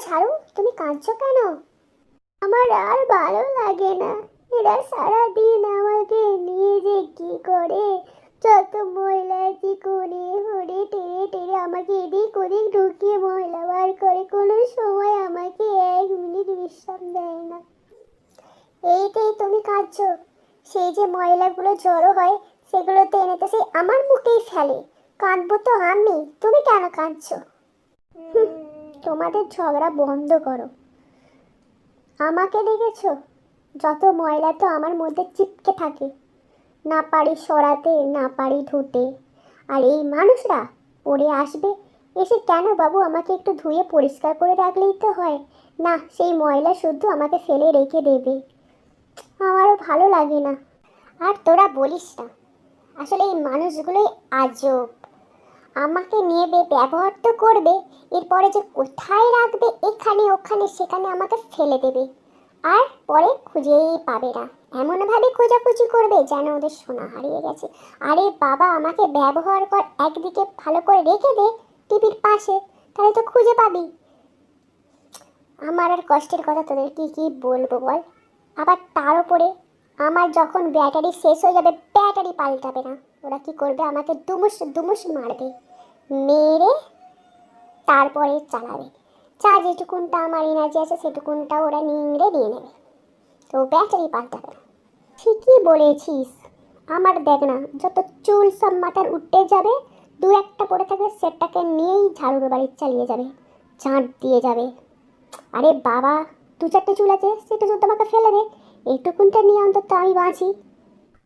ঝাড়ু তুমি কাঁদছো কেন? আমার আর ভালো লাগে না। এরা সারাদিন আমাকে নিয়ে যে কি করে? যত ময়লা কি করে করে টেনে টেনে আমাকে এদিক ওদিক ঢুকিয়ে ময়লা বার করে, কোনো সময় আমাকে এক মিনিট বিশ্রাম দেয় না। এইটাই তুমি কাঁদছো। সেই যে ময়লাগুলো জড়ো হয়, সেগুলো এনে তো সেই আমার মুখেই ফেলে। কাঁদবো তো আমি। তুমি কেন কাঁদছো? তোমাদের ঝগড়া বন্ধ করো। আমাকে দেখেছ? যত ময়লা তো আমার মধ্যে চিপকে থাকে। না পারি সরাতে, না পারি ধুতে। আর এই মানুষরা পড়ে আসবে, এসে কেন বাবু আমাকে একটু ধুয়ে পরিষ্কার করে রাখলেই তো হয়? না, সেই ময়লা শুদ্ধ আমাকে ফেলে রেখে দেবে। আমারও ভালো লাগে না। আর তোরা বলিস না। আসলে এই মানুষগুলোই আজব। আমাকে নিয়ে ব্যবহার তো করবে, এরপরে যে কোথায় রাখবে, এখানে, ওখানে, সেখানে আমাকে ফেলে দেবে। আর পরে খুঁজেই পাবে না। এমনভাবে খোঁজাখুঁজি করবে যেন ওদের সোনা হারিয়ে গেছে। আরে বাবা, আমাকে ব্যবহার কর, একদিকে ভালো করে রেখে দে টিভির পাশে, তাহলে তো খুঁজে পাবি। আমার আর কষ্টের কথা তোদের কি কি বলব বল? আবার তার উপরে আমার যখন ব্যাটারি শেষ হয়ে যাবে, ব্যাটারি পাল্টাবে না। ওরা কি করবে? আমাকে দুমুশ দুমুশ মারবে। মেরে তারপরে চালাবে। যা যেটুকুনটা আমার এনার্জি আছে, সেটুকুনটা ওরা নিংড়ে নিয়ে নেবে। তো ব্যাটারি পাল্টাবে না। ঠিকই বলেছিস। আমার দেখ না, যত চুল সব মাথার উঠতে যাবে, দু একটা পড়ে থাকবে সেটাকে নিয়েই ঝাড়ুর বাড়ি চালিয়ে যাবে। ঝাঁট দিয়ে যাবে। আরে বাবা, দু চারটে চুল আছে, সেটা শুধু আমাকে ফেলে দে। এইটুকুনটা নিয়ে অন্তত আমি বাঁচি?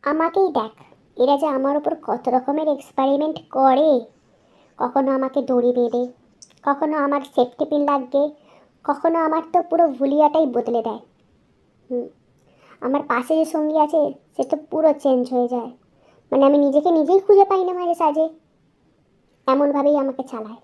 আমাকেই দেখ, এরা যে আমার ওপর কত রকমের এক্সপেরিমেন্ট করে। কখনো আমাকে দড়ি বেঁধে, কখনো আমার সেফটি পিন লাগবে কখনো আমার তো পুরো ভুলিয়াটাই বদলে দেয়। হুম, আমার পাশে যে সঙ্গী আছে, সে তো পুরো চেঞ্জ হয়ে যায়। মানে আমি নিজেকে নিজেই খুঁজে পাই না মাঝে সাজে এমনভাবেই আমাকে চালায়।